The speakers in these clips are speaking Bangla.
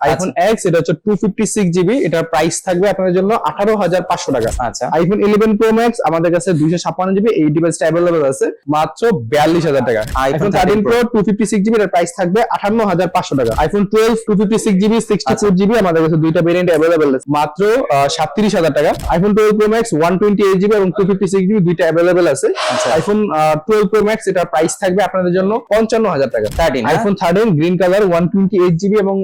আইফোন এক্স এটা হচ্ছে টু ফিফটি সিক্স জিবি এটার প্রাইস থাকবে আপনাদের জন্য আঠারো হাজার পাঁচশো টাকা। আচ্ছা। আইফোন ইলেভেন প্রো ম্যাক্স আমাদের কাছে দুইশো ছাপ্পান্ন জিবি এই ডিভাইসটা অ্যাভেলেবল আছে মাত্র বিয়াল্লিশ হাজার টাকা। IPhone thirteen pro two fifty six GB এর প্রাইস থাকবে আঠান্ন হাজার পাঁচশো টাকা। IPhone twelve two fifty six GB sixty four GB আমাদের কাছে দুইটা ভেরিয়েন্ট অ্যাভেলেবল আছে মাত্র সাতত্রিশ হাজার টাকা। IPhone twelve pro max one twenty eight GB এবং টু ফিফটি সিক্স জিবি দুইটা অ্যাভেলেবল আছে। আচ্ছা। আইফোন টুয়েলভ প্রো ম্যাক্স এটার প্রাইস থাকবে আপনাদের জন্য পঞ্চান্ন হাজার টাকা। Thirteen iPhone thirteen green colour one twenty eight GB এবং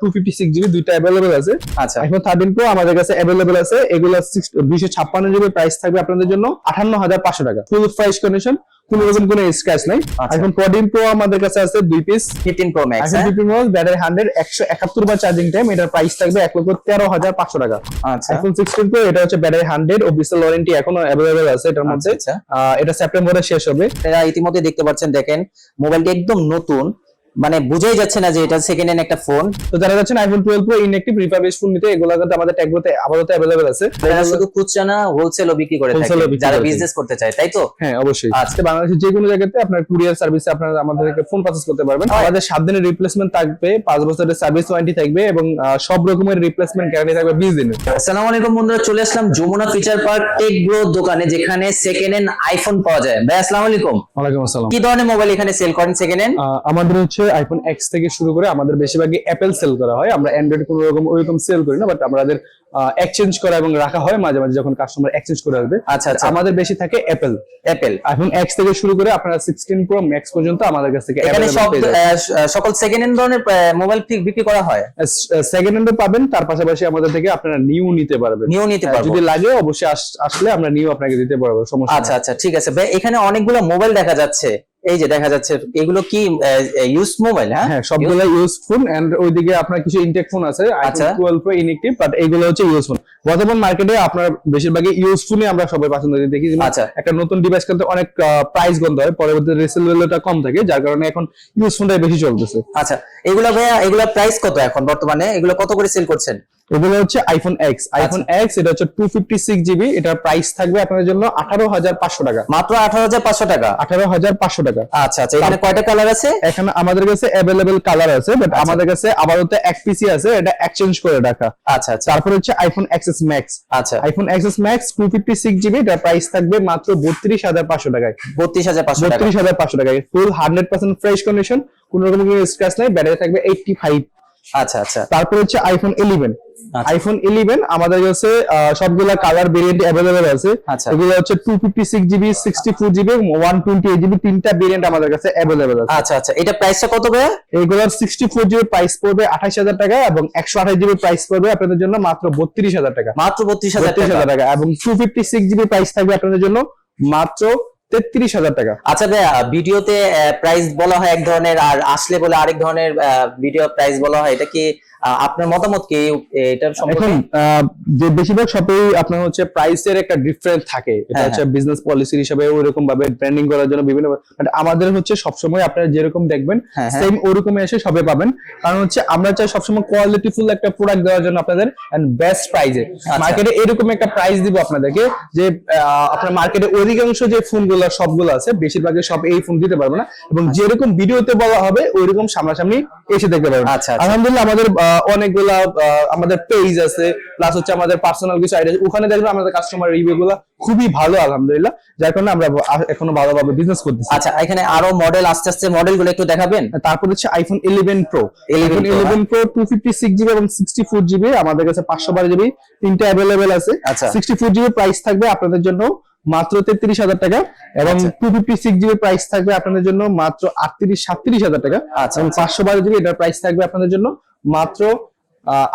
টু ফিফটি সিক্স জিবি দুইটা অ্যাভেলেবল আছে। আচ্ছা। আইফোন থার্টিন প্রো আমাদের কাছে অ্যাভেলেবল আছে। এগুলো দুইশো ছাপ্পান্ন জিবি প্রাইস থাকবে আপনাদের জন্য আঠান্ন হাজার পাঁচশো টাকা। ফুল প্রাইস কন্ডিশন কোনো রকম কোনো স্ক্র্যাচ নাই। আচ্ছা। আইফোন ফোরটিন প্রো আমাদের কাছে আছে দুই piece fifteen pro max iPhone fifteen pro battery hundred একশো একাত্তর বার চার্জিং টাইম এটার প্রাইস থাকবে এক লক্ষ তেরো হাজার পাঁচশো টাকা। আচ্ছা। আইফোন সিক্সটিন প্রো এটা হচ্ছে ব্যাটারি হান্ড্রেড অফিসিয়াল ওয়ারেন্টি এখনও আছে এটার মধ্যে। আচ্ছা এটা সেপ্টেম্বরে শেষ হবে। ইতিমধ্যে দেখতে পাচ্ছেন দেখেন মোবাইলটি একদম নতুন। মানে বুঝাই যাচ্ছে না যে এটা সেকেন্ড হ্যান্ড একটা ফোন তো যারা যাচ্ছেন iPhone twelve pro inactive refurbish phone নিতে এগুলো কিন্তু আমাদের ট্যাগগুলোতে আপাতত অ্যাভেলেবল আছে। আপনারা শুধু খুচরা না হোলসেলও বিক্রি করে বিক্রি যারা বিজনেস করতে চায় তাই তো? হ্যাঁ অবশ্যই। আচ্ছা। আজকে বাংলাদেশের যে কোনো জায়গাতে আপনার কুরিয়ার সার্ভিসে আপনারা আমাদেরকে ফোন পারচেজ করতে পারবেন। আমাদের সাত দিনের রিপ্লেসমেন্ট থাকবে পাঁচ বছরের সার্ভিস ওয়ারেন্টি থাকবে এবং সব রকমের রিপ্লেসমেন্ট গ্যারান্টি থাকবে বিশ দিনের। আসসালামু আলাইকুম বন্ধুরা চলে আসলাম Jamuna Future Park Tech Bro দোকানে যেখানে সেকেন্ড হ্যান্ড আইফোন পাওয়া যায়। ভাই আসসালামু আলাইকুম। ওয়ালাইকুম আসসালাম। কি ধরনের মোবাইল এখানে সেল করেন সেকেন্ড হ্যান্ড আমাদের হচ্ছে আইফোন এক্স থেকে শুরু করে আমাদের বেশিরভাগই অ্যাপেল সেল করা হয়। আমরা অ্যান্ড্রয়েড কোনো রকম ওইরকম সেল করি না বাট আমাদের এক্সচেঞ্জ করা এবং রাখা হয় মাঝে মাঝে যখন কাস্টমার এক্সচেঞ্জ করে আসবে। আচ্ছা আচ্ছা। আমাদের বেশি থাকে অ্যাপেল অ্যাপেল আইফোন এক্স থেকে শুরু করে আপনারা সিক্সটিন প্রো ম্যাক্স পর্যন্ত আমাদের কাছ থেকে এখানে সব সকল সেকেন্ড হ্যান্ড ধরনের মোবাইল বিক্রি করা হয়? সেকেন্ড হ্যান্ডও পাবেন তার পাশাপাশি আমাদের থেকে আপনারা নিউ নিতে পারবেন। নিউ নিতে পারবেন যদি লাগে অবশ্যই আস- আসলে আমরা নিউ আপনাকে দিতে পারব সমস্যা আচ্ছা আচ্ছা ঠিক আছে। ভাই এখানে অনেকগুলো মোবাইল দেখা যাচ্ছে। এই যে দেখা যাচ্ছে এগুলো কি ইউজ মোবাইল হ্যাঁ? হ্যাঁ সবগুলো ইউজফুল এন্ড ওইদিকে আপনার কিছু ইনটেক ফোন আছে আচ্ছা। আইফোন 12 প্রো ইনএক্টিভ বাট এগুলো হচ্ছে ইউজফুল বর্তমান মার্কেটে আপনার বেশিরভাগই ইউজফুলই আমরা সবাই পছন্দ করি। দেখি আচ্ছা। একটা নতুন ডিভাইস কিনতে অনেক প্রাইস গন্ধ হয় পরবর্তীতে রিসেল ভ্যালুটা কম থাকে যার কারণে এখন ইউজ ইউজফুলটাই বেশি চলতেছে। আচ্ছা এগুলো ভাইয়া এগুলো প্রাইস কত এখন বর্তমানে? এগুলো কত করে সেল করছেন? এগুলো হচ্ছে আইফোন এক্স। আইফোন এক্স এটা হচ্ছে টু ফিফটি সিক্স জিবি এটার প্রাইস থাকবে আপনাদের জন্য আঠারো হাজার পাঁচশো টাকা। মাত্র আঠারো হাজার পাঁচশো টাকা? আঠারো হাজার পাঁচশো টাকা। আচ্ছা আচ্ছা এখানে কয়টা কালার আছে? এখানে আমাদের কাছে অ্যাভেলেবেল কালার আছে বাট আচ্ছা। আমাদের কাছে আপাতত এক পিসি আছে এটা এক্সচেঞ্জ করে রাখা। আচ্ছা আচ্ছা। তারপর হচ্ছে আইফোন এক্সএস ম্যাক্স আচ্ছা। IPhone XS max two fifty six GB এটার প্রাইস থাকবে মাত্র বত্রিশ হাজার পাঁচশো টাকায়। বত্রিশ হাজার পাঁচশো বত্রিশ হাজার পাঁচশো টাকায়। Full hundred percent fresh condition কোন রকম স্ক্র্যাচ নাই ব্যাটারি থাকবে এইটটি ফাইভ আচ্ছা আচ্ছা। তারপর হচ্ছে আইফোন ইলেভেন। আইফোন ইলেভেন আমাদের কাছে সবগুলা কালার ভেরিয়েন্ট অ্যাভেলেবেল আছে। আচ্ছা। এগুলো হচ্ছে two fifty six GB sixty four GB one twenty eight GB তিনটা ভেরিয়েন্ট আমাদের কাছে অ্যাভেলেবেল আছে। আচ্ছা আচ্ছা। এটা প্রাইসটা কত ভাইয়া? এইগুলোর সিক্সটি ফোর জিবি প্রাইস পড়বে আঠাশ হাজার টাকা এবং একশো আঠাশ জিবি প্রাইস পড়বে আপনাদের জন্য মাত্র বত্রিশ হাজার টাকা। মাত্র বত্রিশ হাজার টাকা। এবং two fifty six GB price থাকবে আপনাদের জন্য মাত্র তেত্রিশ হাজার টাকা। আচ্ছা ভাইয়া, ভিডিওতে প্রাইস বলা হয় এক ধরনের, আর আসলে বলে আরেক ধরনের ভিডিও প্রাইস বলা হয়, এটা কি আপনার মতামত কি? এটার সম্পর্কে? যে বেশিরভাগ শপে আপনার হচ্ছে প্রাইসের একটা ডিফারেন্স থাকে। এটা হ্যাঁ, হচ্ছে বিজনেস পলিসি হিসাবে ওইরকম ভাবে ব্র্যান্ডিং করার জন্য বিভিন্ন বাট আমাদের হচ্ছে সবসময় আপনারা যেরকম দেখবেন হ্যাঁ, হ্যাঁ। সেম ওরকম এসে সবে পাবেন। কারণ হচ্ছে আমরা চাই সবসময় কোয়ালিটি ফুল একটা প্রোডাক্ট দেওয়ার জন্য আপনাদের এন্ড বেস্ট আচ্ছা। মার্কেটে এরকম একটা প্রাইস দিব আপনাদেরকে যে আপনার মার্কেটে অধিকাংশ যে ফোনগুলো সবগুলো আছে বেশিরভাগই সব এই ফোন দিতে পারবে না। এবং যেরকম ভিডিওতে বলা হবে ওইরকম সামনাসামনি এসে দেখতে পারবেন। আচ্ছা, আচ্ছা। আলহামদুলিল্লাহ আমাদের অনেকগুলা আমাদের পেজ আছে প্লাস হচ্ছে আমাদের পার্সোনাল কিছু আইডিয়া ওখানে দেখবেন আমাদের কাস্টমার রিভিউ গুলা খুবই ভালো আলহামদুলিল্লাহ। যার কারণে আমরা এখনও ভালোভাবে বিজনেস করতেছি। আচ্ছা এখানে আরও মডেল আস্তে আস্তে মডেলগুলো একটু দেখাবেন? তারপর হচ্ছে iPhone eleven pro 11 iPhone eleven pro two fifty six GB এবং সিক্সটি ফোর জিবি আমাদের কাছে পাঁচশো বারো জিবি তিনটা অ্যাভেলেবেল আছে। আচ্ছা। সিক্সটি ফোর জিবি প্রাইস থাকবে আপনাদের জন্য মাত্র তেত্রিশ হাজার টাকা এবং। Two fifty six GB price থাকবে আপনাদের জন্য মাত্র আটত্রিশ সাতত্রিশ হাজার টাকা। আচ্ছা, আচ্ছা। পাঁচশো বারো জিবি এটার প্রাইস থাকবে আপনাদের জন্য মাত্র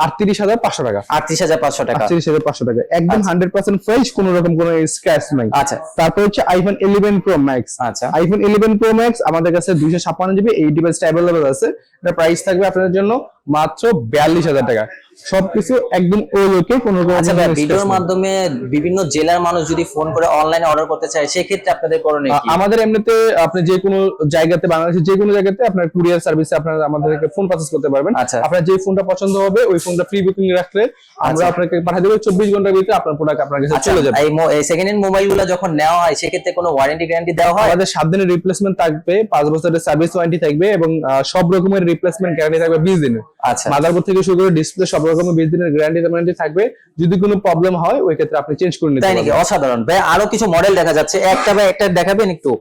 আটত্রিশ হাজার পাঁচশো টাকা। আটত্রিশ হাজার পাঁচশো টাকা। আটত্রিশ হাজার পাঁচশো টাকা। একদম হান্ড্রেড পার্সেন্ট ফ্রেশ কোন রকম কোনো স্ক্র্যাচ নাই। আচ্ছা। তারপর হচ্ছে আইফোন ইলেভেন প্রো ম্যাক্স আচ্ছা। আইফোন ইলেভেন প্রো ম্যাক্স আমাদের কাছে দুইশো ছাপ্পান্ন জিবি এই ডিভাইসটা অ্যাভেলেবল আছে। এটা প্রাইস থাকবে আপনাদের জন্য মাত্র বিয়াল্লিশ হাজার টাকা। সবকিছু একদম ওকে কোনো আচ্ছা ভিডিওর মাধ্যমে বিভিন্ন জেলার মানুষ যদি ফোন করে অনলাইনে অর্ডার করতে চায় সেক্ষেত্রে আপনাদের করণীয় কি? আমাদের এমনিতে আপনি যে কোনো জায়গাতে বাংলাদেশের যে কোনো জায়গাতে আপনার কুরিয়ার সার্ভিসে আপনারা আমাদেরকে ফোন পারচেজ করতে পারবেন। আচ্ছা। আপনার যে ফোনটা পছন্দ হবে ওই ফোনটা প্রি বুকিং রাখলে আমরা আচ্ছা। আপনাকে পাঠিয়ে দেবো চব্বিশ ঘণ্টার ভিতরে আপনার প্রোডাক্ট আপনার কাছে আচ্ছা চলে যাবে। এই সেকেন্ড হ্যান্ড মোবাইলগুলো যখন নেওয়া হয় সেক্ষেত্রে কোনো ওয়ারেন্টি গ্যারান্টি দেওয়া হয়? আমাদের সাত দিনের রিপ্লেসমেন্ট থাকবে পাঁচ বছরের সার্ভিস ওয়ারেন্টি থাকবে এবং সব রকমের রিপ্লেসমেন্ট গ্যারান্টি থাকবে বিশ দিনের। আচ্ছা। মাদারবোর্ড থেকে শুরু করে ডিসপ্লে সব রকমের বিশ দিনের গ্যারান্টি ওয়ারেন্টি থাকবে। যদি কোনো প্রবলেম হয় ওই ক্ষেত্রে আপনি চেঞ্জ করে নিতে তাই নাকি? পারবেন। অসাধারণ। ভাই আরও কিছু মডেল দেখা যাচ্ছে। একটা বা একটা দেখাবেন একটু?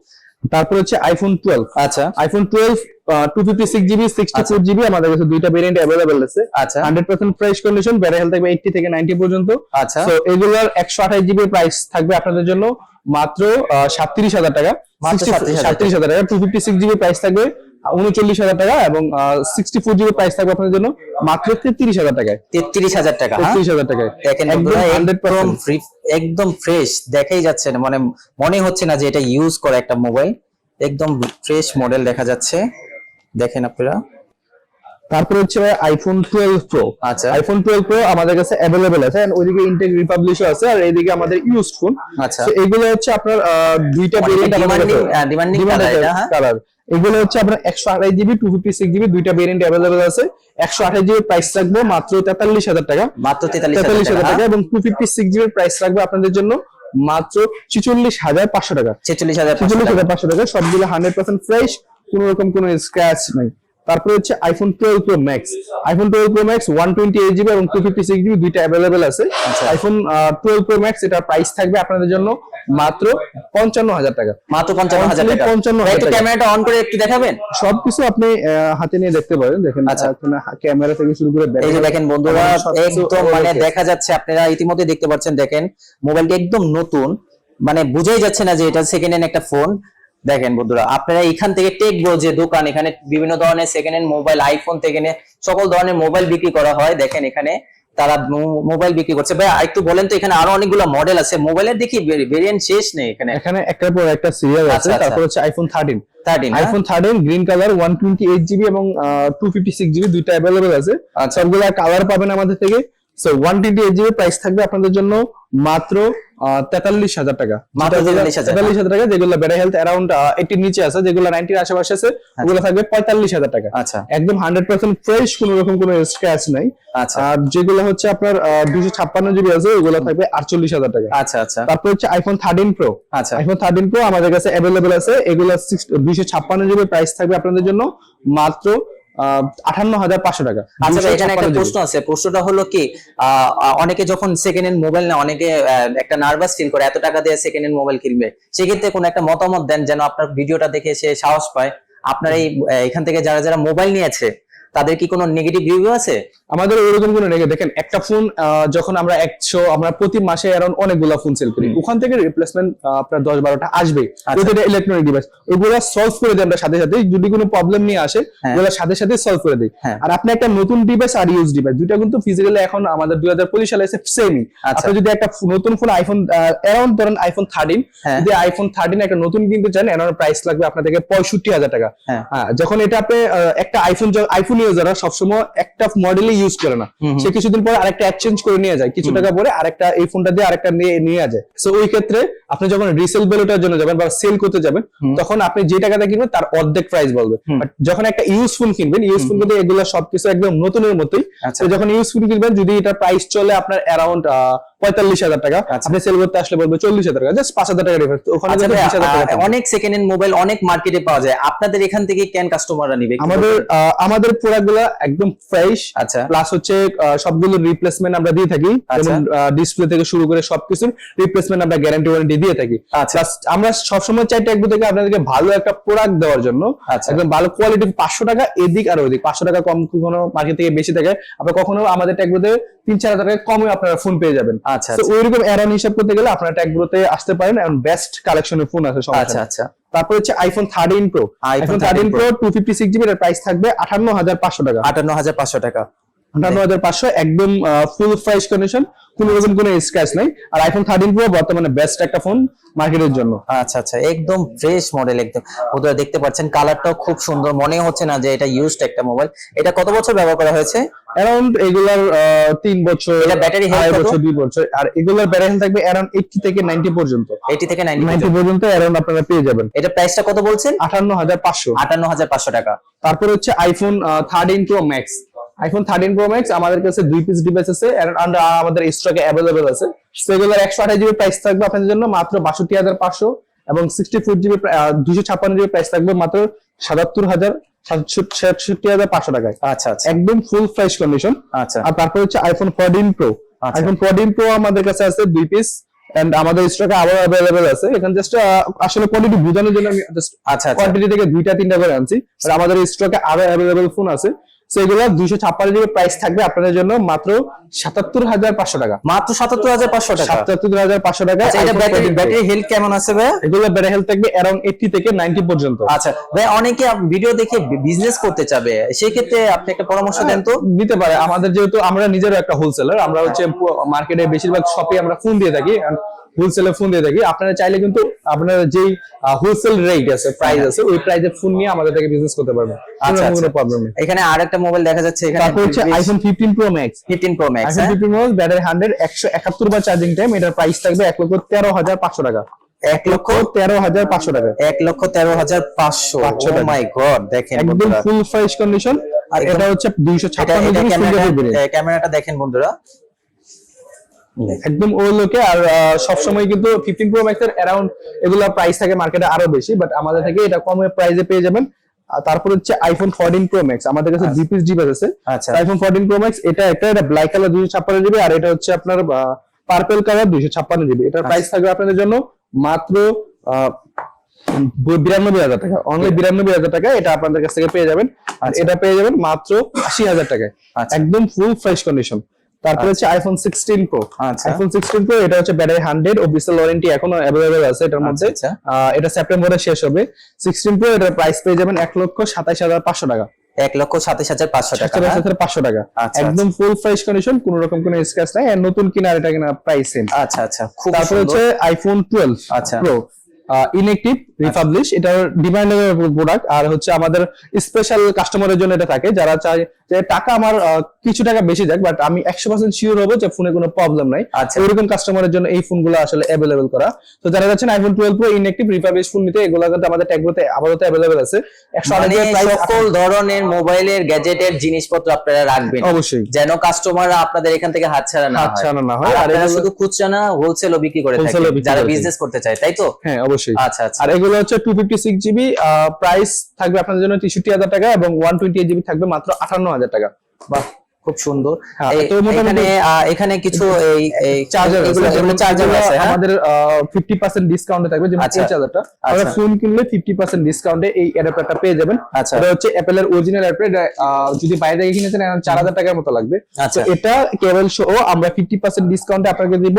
তারপর হচ্ছে আইফোন টুয়েলভ আচ্ছা। IPhone twelve two fifty six GB sixty four GB আমাদের কাছে দুইটা ভেরিয়েন্ট অ্যাভেলেবেল আছে। আচ্ছা। Hundred percent fresh condition battery health থাকবে এইটটি থেকে নাইনটি পর্যন্ত। আচ্ছা। তো এগুলোর একশো আঠাশ জিবি প্রাইস থাকবে আপনাদের জন্য মাত্র সাতত্রিশ হাজার টাকা। সাতত্রিশ হাজার টাকা। Two fifty six GB price থাকবে উনচল্লিশ হাজার টাকা এবং সিক্সটি ফোর জিবি প্রাইস থাকবে আপনাদের জন্য মাত্র তেত্রিশ হাজার টাকায়। তেত্রিশ হাজার টাকা হ্যাঁ? তেত্রিশ হাজার টাকায়। একদম একদম ফ্রেশ দেখাই যাচ্ছে না। মানে মনে হচ্ছে না যে এটা ইউজ করে একটা মোবাইল একদম ফ্রেশ মডেল দেখা যাচ্ছে। দেখেন আপনারা। তারপর হচ্ছে আইফোন টুয়েলভ প্রো আচ্ছা। আইফোন টুয়েলভ প্রো আমাদের কাছে অ্যাভেলেবেল আছে ওইদিকে ইনটেক রিপাবলিশও আছে আর এইদিকে আমাদের ইউজড ফোন আচ্ছা। এগুলো হচ্ছে আপনার দুইটা ভেরিয়েন্ট color এটা, হ্যাঁ? কালার এগুলো হচ্ছে আপনার একশো আঠাশ GB two fifty six GB দুইটা ভেরিয়েন্ট অ্যাভেলেবেল আছে। একশো আঠাশ জিবি প্রাইস রাখব মাত্র তেতাল্লিশ হাজার টাকা। মাত্র তেতাল্লিশ হাজার টাকা টাকা এবং two fifty six GB price রাখবে আপনাদের জন্য মাত্র ছিচল্লিশ হাজার পাঁচশো টাকা। ছেচল্লিশ হাজার ছিচল্লিশ হাজার পাঁচশো টাকা। সবগুলো হান্ড্রেড পার্সেন্ট ফ্রেশ কোনো রকম কোনো স্ক্র্যাচ নাই। তারপরে হচ্ছে iPhone twelve pro max iPhone twelve pro max one twenty eight GB এবং টু ফিফটি সিক্স জিবি দুইটা অ্যাভেলেবেল আছে। আইফোন টুয়েলভ প্রো ম্যাক্স এটা প্রাইস থাকবে আপনাদের জন্য মাত্র পঞ্চান্ন হাজার টাকা। মাত্র পঞ্চান্ন হাজার টাকা। পঞ্চান্ন হাজার একটু ক্যামেরাটা অন করে একটু দেখাবেন? সবকিছু আপনি হাতে নিয়ে দেখতে পারেন। দেখেন আচ্ছা। ক্যামেরা থেকে শুরু করে এই যে দেখেন বন্ধুরা একদম মানে দেখা যাচ্ছে আপনারা ইতিমধ্যে দেখতে পাচ্ছেন দেখেন মোবাইলটি একদম নতুন। মানে বোঝাই যাচ্ছে না যে এটা সেকেন্ড হ্যান্ড একটা ফোন দেখেন বন্ধুরা আপনারা এখান থেকে টেকবো যে দোকান এখানে বিভিন্ন ধরনের সেকেন্ড হ্যান্ড মোবাইল আইফোন থেকে সকল ধরনের মোবাইল বিক্রি করা হয়। দেখেন এখানে তারা মোবাইল বিক্রি করছে। ভাই একটু বলেন তো এখানে আরও অনেকগুলো মডেল আছে। মোবাইলের দেখি ভেরিয়েন্ট শেষ নেই এখানে। এখানে একটার পর একটা সিরিয়াল আচ্ছা, আছে আচ্ছা। তারপর হচ্ছে iPhone thirteen thirteen iPhone thirteen green colour one twenty eight GB এবং টু ফিফটি সিক্স জিবি দুইটা আছে। আচ্ছা। সবগুলা কালার পাবেন আমাদের থেকে। So one twenty eight GB price থাকবে আপনাদের জন্য মাত্র তেতাল্লিশ হাজার টাকা। তেতাল্লিশ হাজার টাকা যেগুলো ব্যাটারি হেলথ অ্যারাউন্ড এইটির নিচে আছে যেগুলো নাইনটির আশেপাশে আছে ওগুলো থাকবে পঁয়তাল্লিশ হাজার টাকা। আচ্ছা। একদম হান্ড্রেড পার্সেন্ট ফ্রেশ কোনো রকম কোনো স্ক্র্যাচ নাই। আচ্ছা। আর যেগুলো হচ্ছে আপনার দুশো ছাপ্পান্ন জিবি আছে ওগুলো থাকবে আটচল্লিশ হাজার টাকা। আচ্ছা আচ্ছা। তারপর হচ্ছে আইফোন থার্টিন প্রো আচ্ছা। আইফোন থার্টিন প্রো আমাদের কাছে অ্যাভেলেবেল আছে এগুলো দুইশো ছাপ্পান্ন জিবি প্রাইস থাকবে আপনাদের জন্য মাত্র আঠান্ন হাজার পাঁচশো টাকা। আচ্ছা এখানে একটা প্রশ্ন আছে। প্রশ্নটা হলো কি অনেকে যখন সেকেন্ড হ্যান্ড মোবাইল না অনেকে একটা নার্ভাস ফিল করে এত টাকা দিয়ে সেকেন্ড হ্যান্ড মোবাইল কিনবে। সেক্ষেত্রে কোনো একটা মতামত দেন যেন আপনার ভিডিওটা দেখে সে সাহস পায়। আপনার এই এখান থেকে যারা যারা মোবাইল নিয়েছে তাদের কি কোনো নেগেটিভ রিভিউ আছে আমাদের ওরকম কোনো নেই দেখেন একটা ফোন যখন আমরা একশো আমরা প্রতি মাসে অ্যারাউন্ড অনেকগুলো ফোন সেল করি ওখান থেকে রিপ্লেসমেন্ট আপনার দশ বারোটা আসবে। ইলেকট্রনিক ডিভাইস ওইগুলো সলভ করে দিই আমরা সাথে সাথে যদি কোনো প্রবলেম নিয়ে আসে হ্যাঁ। ওগুলো সাথে সাথে সলভ করে দিই হ্যাঁ। আর আপনি একটা নতুন ডিভাইস আর ইউজ ডিভাইস দুইটা কিন্তু ফিজিক্যালি এখন আমাদের দুই হাজার পঁচিশ সালে এসে সেমই আচ্ছা। আপনি যদি একটা নতুন ফোন আইফোন অ্যারাউন্ড ধরেন আইফোন থার্টিন হ্যাঁ। যদি আইফোন থার্টিন একটা নতুন কিনতে চান অ্যারাউন্ড প্রাইস লাগবে আপনার থেকে পঁয়ষট্টি হাজার টাকা। হ্যাঁ যখন এটা আপনি একটা আইফোন আইফোন ইউজাররা সবসময় একটা মডেলই ইউজ করে না। সে কিছুদিন পরে আরেকটা এক্সচেঞ্জ করে নিয়ে যায় কিছু টাকা পরে আরেকটা এই ফোনটা দিয়ে আরেকটা নিয়ে নিয়ে যায় সো ওই ক্ষেত্রে আপনি যখন রিসেল ভ্যালুটার জন্য যাবেন বা সেল করতে যাবেন তখন আপনি যে টাকাটা কিনবেন তার অর্ধেক প্রাইস বলবে। But যখন একটা ইউজ ফোন কিনবেন ইউজ ফোন কিন্তু এগুলো সবকিছু একদম নতুনের মতোই আচ্ছা। যখন ইউজ ফোন কিনবেন যদি এটা প্রাইস চলে আপনার অ্যারাউন্ড পঁয়তাল্লিশ হাজার টাকা। আচ্ছা। আপনি সেল করতে আসলে বলবে চল্লিশ হাজার টাকা। জাস্ট পাঁচ হাজার টাকা ডিফারেন্স ওখানে আচ্ছা কিন্তু ভাই, বিশ হাজার টাকা অনেক সেকেন্ড হ্যান্ড মোবাইল অনেক মার্কেটে পাওয়া যায়। আপনাদের এখান থেকে কেন কাস্টমাররা নিবে? আমাদের আমাদের প্রোডাক্টগুলা একদম ফ্রেশ আচ্ছা। প্লাস হচ্ছে সবগুলো রিপ্লেসমেন্ট আমরা দিয়ে থাকি। আচ্ছা। যেমন ডিসপ্লে থেকে শুরু করে সবকিছুর রিপ্লেসমেন্ট আমরা গ্যারান্টি ওয়ারেন্টি দিয়ে থাকি। আচ্ছা। আমরা সবসময় চাই ট্যাগবো থেকে আপনাদেরকে ভালো একটা প্রোডাক্ট দেওয়ার জন্য। আচ্ছা। একদম ভালো কোয়ালিটি পাঁচশো টাকা এদিক আর ওদিক। পাঁচশো টাকা কম মার্কেট থেকে বেশি থাকে। আপনার কখনো আমাদের ট্যাগগুলোতে তিন চার হাজার টাকা কমে আপনারা ফোন পেয়ে যাবেন। আচ্ছা ওইরকম অ্যারাউন্ড হিসাব করতে গেলে আপনারা ট্যাগগুলোতে আসতে পারেন এবং বেস্ট কালেকশনের ফোন আছে আচ্ছা আচ্ছা। তারপর হচ্ছে iPhone thirteen pro iPhone 13 thirteen pro two fifty six GB price থাকবে আটান্ন হাজার পাঁচশো টাকা। আটান্ন হাজার পাঁচশো টাকা। আটান্ন হাজার পাঁচশো একদম ফুল ফ্রেশ কন্ডিশন কোনো রকম কোনো স্ক্র্যাচ নাই। আর আইফোন থার্টিন প্রো বর্তমানে বেস্ট একটা ফোন মার্কেটের জন্য। আচ্ছা আচ্ছা একদম ফ্রেশ মডেল একদম। বন্ধুরা দেখতে পাচ্ছেন কালারটাও খুব সুন্দর। মনে হচ্ছে না যে এটা ইউজড একটা মোবাইল এটা কত বছর ব্যবহার করা হয়েছে? অ্যারাউন্ড এগুলার তিন বছর এটা আড়াই কত? বছর দুই বছর। আর এগুলার ব্যাটারি হেলথ থাকবে অ্যারাউন্ড এইটটি থেকে নাইনটি পর্যন্ত। এইটি থেকে নাইনটি নাইনটি পর্যন্ত। অ্যারাউন্ড আপনারা পেয়ে যাবেন। এটা প্রাইসটা কত বলছেন? আটান্ন হাজার পাঁচশো। আটান্ন হাজার পাঁচশো টাকা। তারপর হচ্ছে iPhone thirteen pro max iPhone thirteen pro max আমাদের কাছে দুই পিস ডিভাইস আছে আমাদের স্টকে অ্যাভেলেবেল আছে। সেগুলোর একশো আঠাশ জিবি প্রাইস থাকবে আপনাদের জন্য মাত্র বাষট্টি হাজার পাঁচশো এবং সিক্সটি ফোর জিবি দুশো ছাপ্পান্ন জিবি প্রাইস থাকবে মাত্র সাতাত্তর হাজার সাতষট্টি হাজার পাঁচশো টাকায়। আচ্ছা আচ্ছা। একদম ফুল ফ্রেশ কন্ডিশন আচ্ছা। আর তারপর হচ্ছে আইফোন ফোরটিন প্রো আচ্ছা। আইফোন ফোরটিন প্রো আমাদের কাছে আছে দুই পিস এন্ড আমাদের স্টকে আবার অ্যাভেলেবেল আছে। এখানে জাস্ট আসলে কোয়ালিটি বোঝানোর জন্য আমি জাস্ট আচ্ছা আচ্ছা। কোয়ান্টিটি থেকে দুইটা তিনটা করে আনছি। আর আমাদের স্টকে আরও অ্যাভেলেবেল ফোন আছে। সেগুলো দুইশো ছাপ্পান্ন জিবি প্রাইস থাকবে আপনাদের জন্য মাত্র সাতাত্তর হাজার পাঁচশো টাকা। মাত্র সাতাত্তর হাজার পাঁচশো টাকা? সাতাত্তর হাজার পাঁচশো টাকা। আচ্ছা এটা ব্যাটারি ব্যাটারি হেলথ কেমন আছে ভাই এগুলো ব্যাটারি হেলথ থাকবে অ্যারাউন্ড এইটটি থেকে নাইনটি পর্যন্ত। আচ্ছা ভাই অনেকে ভিডিও দেখে বিজনেস করতে চাবে। সেই ক্ষেত্রে আপনি একটা পরামর্শ দেন তো? নিতে পারে। আমাদের যেহেতু আমরা নিজেরও একটা হোলসেলার আমরা হচ্ছে মার্কেটে বেশিরভাগ শপে আমরা ফোন দিয়ে থাকি। হোলসেলে ফোন দিয়ে থাকি আপনারা চাইলে কিন্তু আপনার যেই হোলসেল রেট আছে প্রাইস আছে ওই প্রাইসে ফোন নিয়ে আমাদের থেকে বিজনেস করতে পারবেন। আচ্ছা, কোনো আচ্ছা। প্রবলেম নেই। এখানে আর একটা মোবাইল দেখা যাচ্ছে এখানে তারপর হচ্ছে iPhone fifteen pro max fifteen pro max iPhone fifteen pro battery hundred একশো একাত্তর বার চার্জিং টাইম এটার প্রাইস থাকবে এক লক্ষ তেরো হাজার পাঁচশো টাকা। এক লক্ষ তেরো হাজার পাঁচশো টাকা। এক লক্ষ তেরো হাজার পাঁচশো। মাই গড দেখেন একদম ফুল ফ্রেশ কন্ডিশন আর এটা হচ্ছে দুইশো ছাপ্পান্ন ক্যামেরাটা দেখেন বন্ধুরা। একদম ওই লোকে আর সবসময় কিন্তু ফিফটিন প্রো ম্যাক্স এর অ্যারাউন্ড এগুলো প্রাইস থাকে মার্কেটে আরও বেশি বাট আমাদের থেকে এটা কমে প্রাইসে পেয়ে যাবেন। তারপর হচ্ছে আইফোন ফোরটিন প্রো ম্যাক্স আমাদের কাছে দুই পিস ডিভাইস আছে। আচ্ছা। আইফোন ফোরটিন প্রো ম্যাক্স এটা একটা এটা ব্ল্যাক কালার দুইশো ছাপ্পান্ন জিবি আর এটা হচ্ছে আপনার পার্পল কালার দুইশো ছাপ্পান্ন জিবি এটার প্রাইস থাকবে আপনাদের জন্য মাত্র বিরানব্বই হাজার টাকা। অনলি বিরানব্বই হাজার টাকা এটা আপনাদের কাছ থেকে পেয়ে যাবেন। আর আচ্ছা। এটা পেয়ে যাবেন মাত্র আশি হাজার টাকায়। আচ্ছা। একদম ফুল ফ্রেশ কন্ডিশন তারপরে হচ্ছে আইফোন সিক্সটিন প্রো আচ্ছা। আইফোন সিক্সটিন প্রো এটা হচ্ছে ব্যাটারি হান্ড্রেড অফিসিয়াল ওয়ারেন্টি এখনও অ্যাভেলেবেল আছে এটার মধ্যে। আচ্ছা, এটা সেপ্টেম্বরে শেষ হবে। সিক্সটিন প্রো এটার প্রাইস পেয়ে যাবেন এক লক্ষ সাতাশ হাজার পাঁচশো টাকা। এক লক্ষ সাতাশ হাজার পাঁচশো টাকা পাঁচশো টাকা। আচ্ছা, একদম ফুল ফ্রেশ কন্ডিশন কোন রকম কোনো স্ক্র্যাচ নাই। আর নতুন কিনা আর এটা কিনা প্রাইস সেম আচ্ছা আচ্ছা। খুব তারপর হচ্ছে আইফোন টুয়েলভ আচ্ছা। প্রো ইনএক্টিভ রিপাবলিশ এটার ডিমান্ডেবল প্রোডাক্ট আর হচ্ছে আমাদের স্পেশাল কাস্টমারের জন্য এটা থাকে যারা চায় যে টাকা আমার কিছু টাকা বেশি যাক বাট আমি একশো পার্সেন্ট শিওর হব যে ফোনে কোনো প্রবলেম নাই। আচ্ছা। ওইরকম কাস্টমারের জন্য এই ফোনগুলো আসলে অ্যাভেলেবেল করা। তো যারা যাচ্ছেন iPhone twelve pro inactive republish phone নিতে এগুলো কিন্তু আমাদের ট্যাগগুলোতে আপাতত অ্যাভেলেবেল আছে। একশো মানে সকল ধরনের মোবাইলের গ্যাজেটের জিনিসপত্র আপনারা রাখবেন। অবশ্যই। যেন কাস্টমাররা আপনাদের এখান থেকে হাতছাড়া না হয়। হাতছাড়া না হয়। আর এগুলো- শুধু খুচরা না হোলসেলও বিক্রি করে বিক্রি যারা বিজনেস করতে চায় তাই তো? হ্যাঁ অবশ্যই। আচ্ছা আচ্ছা। আর এগুলো হচ্ছে two fifty six GB price থাকবে আপনাদের জন্য তেষট্টি হাজার টাকা এবং ওয়ান টোয়েন্টি এইট জিবি থাকবে মাত্র আটান্ন হাজার টাকা বাহ খুব সুন্দর হ্যাঁ, এখানে এখানে কিছু এই চার্জার এগুলো এগুলো চার্জার আছে হ্যাঁ? আমাদের ফিফটি পার্সেন্ট ডিসকাউন্টে থাকবে আচ্ছা। এই চার্জারটা আমরা আচ্ছা। ফোন কিনলে ফিফটি পার্সেন্ট ডিসকাউন্টে এই অ্যাডাপ্টারটা পেয়ে যাবেন আচ্ছা। এটা হচ্ছে অ্যাপেলের অরিজিনাল অ্যাডাপ্টার যদি বাইরে থেকে কিনেছেন এখন চার হাজার টাকার মতো লাগবে আচ্ছা। এটা কেবল শো আমরা ফিফটি পার্সেন্ট ডিসকাউন্টে আপনাকে দিব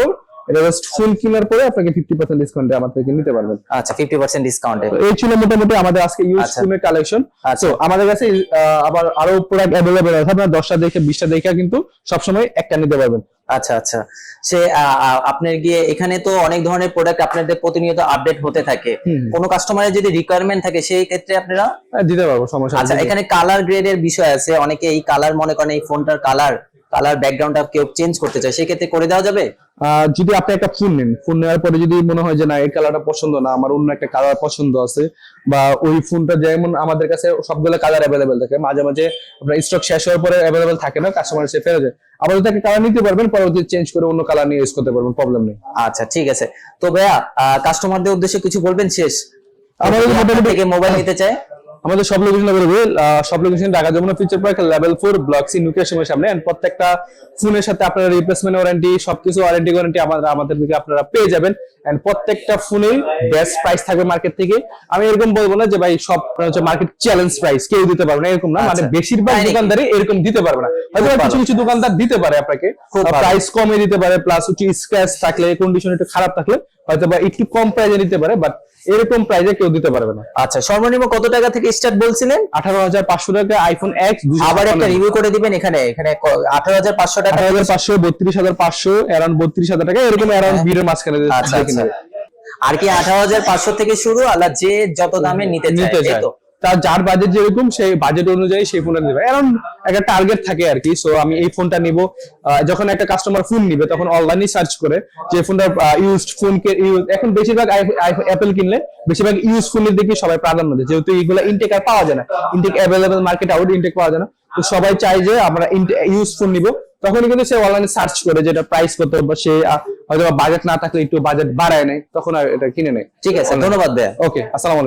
এটা জাস্ট ফোন কেনার পরে আপনাকে ফিফটি পার্সেন্ট ডিসকাউন্টে আমার থেকে নিতে পারবেন। আচ্ছা ফিফটি পার্সেন্ট ডিসকাউন্টে এই ছিল মোটামুটি আমাদের আজকে ইউজ আচ্ছা। কালেকশন। তো আমাদের কাছে আবার আরও প্রোডাক্ট অ্যাভেলেবেল আছে। আপনারা দশটা দেখে বিশটা দেখে কিন্তু সবসময় একটা নিতে পারবেন। আচ্ছা আচ্ছা। সে আপনার গিয়ে এখানে তো অনেক ধরনের প্রোডাক্ট আপনাদের প্রতিনিয়ত আপডেট হতে থাকে। কোনো কাস্টমারের যদি রিকোয়ারমেন্ট থাকে সেই ক্ষেত্রে আপনারা হ্যাঁ, দিতে পারব সমস্যা আচ্ছা এখানে কালার গ্রেডের বিষয় আছে। অনেকে এই কালার মনে করেন এই ফোনটার কালার কালার ব্যাকগ্রাউন্ডটা কেউ চেঞ্জ করতে চায় সেক্ষেত্রে করে দেওয়া যাবে? যদি আপনি একটা ফোন নেন ফোন নেওয়ার পরে যদি মনে হয় যে না এই কালারটা পছন্দ না আমার অন্য একটা কালার পছন্দ আছে বা ওই ফোনটা যেমন আমাদের কাছে সবগুলো কালার অ্যাভেলেবেল থাকে মাঝে মাঝে আপনার স্টক শেষ হওয়ার পরে অ্যাভেলেবেল থাকে না কাস্টমার এসে ফেলে যায় আবার যদি একটা কালার নিতে পারবেন পরবর্তী চেঞ্জ করে অন্য কালার নিয়ে ইউজ করতে পারবেন প্রবলেম নেই। আচ্ছা ঠিক আছে। তো ভাইয়া কাস্টমারদের উদ্দেশ্যে কিছু বলবেন শেষ? আমাদের থেকে মোবাইল নিতে চায়? আমাদের সব লোকেশন অ্যাভেলেবল সব location Dhaka, Jamuna future park level four block C সময় সামনে। অ্যান্ড প্রত্যেকটা ফোনের সাথে আপনারা রিপ্লেসমেন্ট ওয়ারেন্টি সবকিছু ওয়ারেন্টি ওয়ারেন্টি আমাদের আমাদের দিকে আপনারা পেয়ে যাবেন। এন্ড প্রত্যেকটা ফোনেই বেস্ট প্রাইস থাকবে মার্কেট থেকে। আমি এরকম বলব না যে ভাই সব হচ্ছে মার্কেট চ্যালেঞ্জ প্রাইস কেউ দিতে পারবে না এরকম না। মানে আচ্ছা। বেশিরভাগ দোকানদারই এরকম দিতে পারবে না। হয়তো কিছু কিছু দোকানদার দিতে পারে আপনাকে। প্রাইস কমে দিতে পারে প্লাস হচ্ছে স্ক্র্যাচ থাকলে কন্ডিশন একটু খারাপ থাকলে হয়তো বা একটু কম প্রাইসে নিতে পারে বাট এরকম প্রাইজে কেউ দিতে পারবে না। আচ্ছা সর্বনিম্ন কত টাকা থেকে স্টার্ট বলছিলেন? আঠারো হাজার পাঁচশো টাকা আইফোন এক্স আবার একটা রিভিউ করে দিবেন এখানে এখানে আঠারো হাজার পাঁচশো টাকা। আঠারো হাজার পাঁচশো বত্রিশ হাজার পাঁচশো অ্যারাউন্ড বত্রিশ হাজার টাকা এরকম অ্যারাউন্ড ভিড়ের মাঝখানে আচ্ছা। আর কি আঠারো হাজার পাঁচশো থেকে শুরু আল্লাহ যে যত দামে নিতে নিতে চায় তার যার বাজেট যেরকম সেই বাজেট অনুযায়ী সেই ফোনটা নেবে। এরকম একটা টার্গেট থাকে আর কি সো আমি এই ফোনটা নিব। যখন একটা কাস্টমার ফোন নিবে তখন অনলাইনে সার্চ করে যে ফোনটা ইউজড ফোন এখন বেশিরভাগ অ্যাপেল কিনলে বেশিরভাগ ইউজ ফোনের দিকে সবাই প্রাধান্য দেয়। যেহেতু এইগুলো ইনটেক আর পাওয়া যায় না। Intact available market out intact পাওয়া যায় না। তো সবাই চায় যে আমরা ইউজ ফোন নিব। তখনই কিন্তু সে অনলাইনে সার্চ করে যেটা প্রাইস কত বা সে হয়তো বাজেট না থাকলে একটু বাজেট বাড়ায় নেয় তখন আর এটা কিনে নেয়। ঠিক আছে ধন্যবাদ ভাইয়া। ওকে আসসালামু